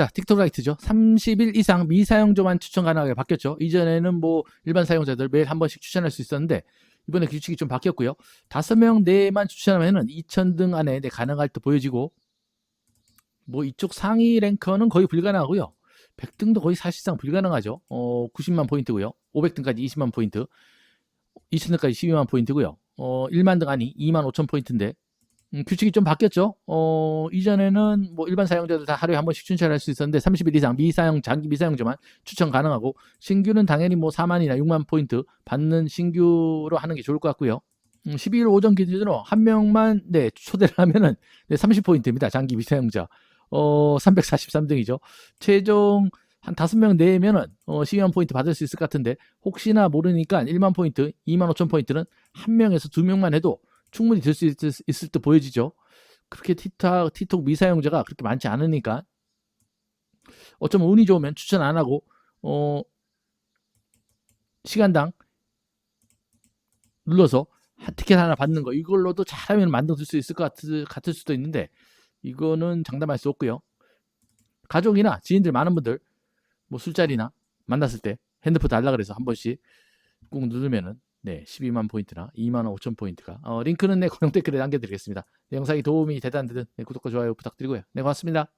자, 틱톡 라이트죠. 30일 이상 미사용자만 추천 가능하게 바뀌었죠. 이전에는 뭐 일반 사용자들 매일 한 번씩 추천할 수 있었는데 이번에 규칙이 좀 바뀌었고요. 다섯 명 내만 추천하면은 2,000등 안에 네, 가능할 때 보여지고 뭐 이쪽 상위 랭커는 거의 불가능하고요. 100등도 거의 사실상 불가능하죠. 어, 90만 포인트고요. 500등까지 20만 포인트. 2000등까지 12만 포인트고요. 어, 1만 등 아니 2만 5천 포인트인데 음, 규칙이 좀 바뀌었죠. 어, 이전에는 뭐 일반 사용자들 다 하루에 한 번씩 추천할 수 있었는데 30일 이상 미사용 장기 미사용자만 추천 가능하고 신규는 당연히 뭐 4만이나 6만 포인트 받는 신규로 하는 게 좋을 것 같고요. 음, 12일 오전 기준으로 한 명만 네, 초대를 하면은 네, 30포인트입니다. 장기 미사용자. 어, 343등이죠. 최종 한 다섯 명 내면은 어, 12만 포인트 받을 수 있을 것 같은데 혹시나 모르니까 1만 포인트, 2만 5천 포인트는 한 명에서 두 명만 해도 충분히 될 수 있을 때 보여지죠. 그렇게 틱톡, 틱톡 미사용자가 그렇게 많지 않으니까 어쩌면 운이 좋으면 추천 안 하고 어, 시간당 눌러서 한 티켓 하나 받는 거 이걸로도 잘하면 만들 수 있을 것 같을, 같을 수도 있는데 이거는 장담할 수 없고요. 가족이나 지인들 많은 분들 뭐 술자리나 만났을 때 핸드폰 달라 그래서 한 번씩 꾹 누르면은 네 12만 포인트나 2만 5천 포인트가 어, 링크는 네 고정 댓글에 남겨드리겠습니다. 네, 영상이 도움이 되다 안 되든 네, 구독과 좋아요 부탁드리고요. 네 고맙습니다.